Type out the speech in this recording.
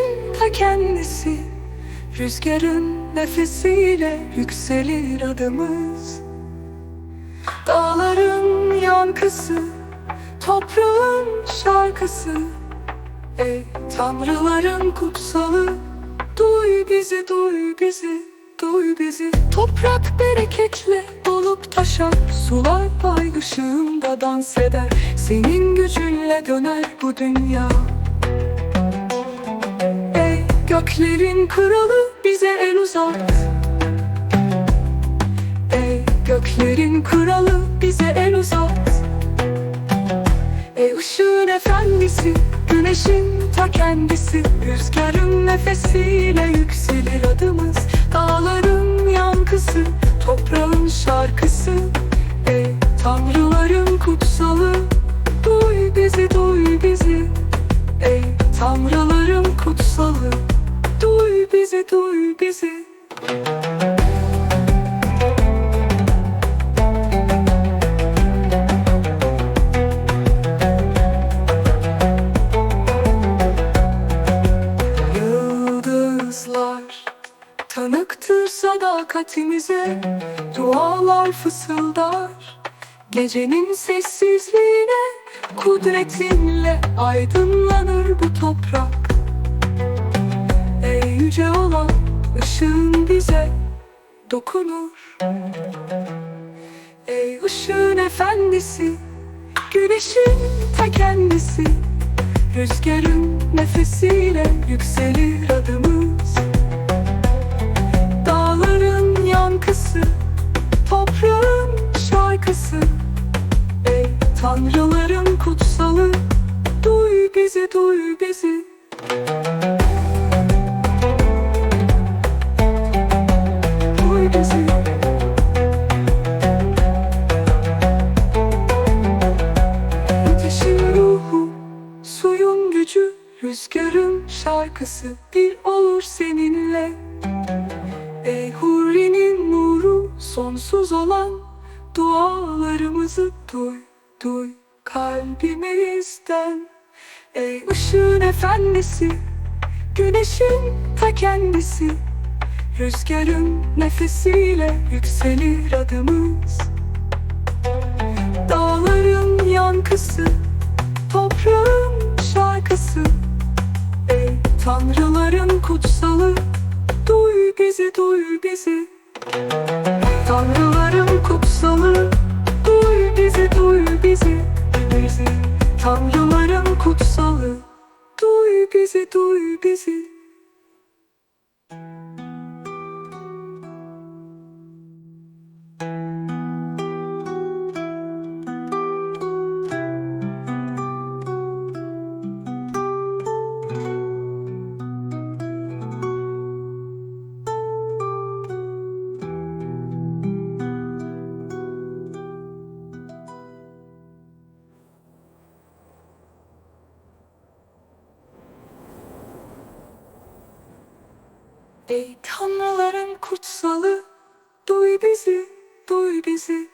Güneşin ta kendisi Rüzgarın nefesiyle yükselir adımız. Dağların yankısı Toprağın şarkısı. Ey tanrıların kutsalı Duy bizi, duy bizi, duy bizi. Toprak bereketle dolup taşar Sular pay ışığında dans eder. Senin gücünle döner bu dünya göklerin kralı bize el uzat Ey göklerin kralı bize el uzat Ey ışığın efendisi Güneşin ta kendisi. Rüzgarın nefesiyle yükselir adımız. Dağların yankısı Toprağın şarkısı. Ey tanrıların bizi duy bizi. Tanıktır sadakatimize Dualar fısıldar. Gecenin sessizliğine Kudretinle aydınlanır bu toprak ışığın bize dokunur. Ey ışığın efendisi Güneşin ta kendisi. Rüzgarın nefesiyle yükselir adımız. Dağların yankısı Toprağın şarkısı. Ey tanrıların kutsalı Duy bizi duy bizi. Duy rüzgarın şarkısı Bir olur seninle. Ey Hurri'nin nuru, sonsuz olan Dualarımızı duy, duy kalbimizden Ey ışığın efendisi, güneşin ta kendisi. Rüzgarın nefesiyle yükselir adımız tanrıların kutsalı Duy bizi duy bizi. Tanrıların kutsalı Duy bizi duy bizi. Bizi Tanrıların kutsalı Duy bizi duy bizi Ey tanrıların kutsalı Duy bizi, duy bizi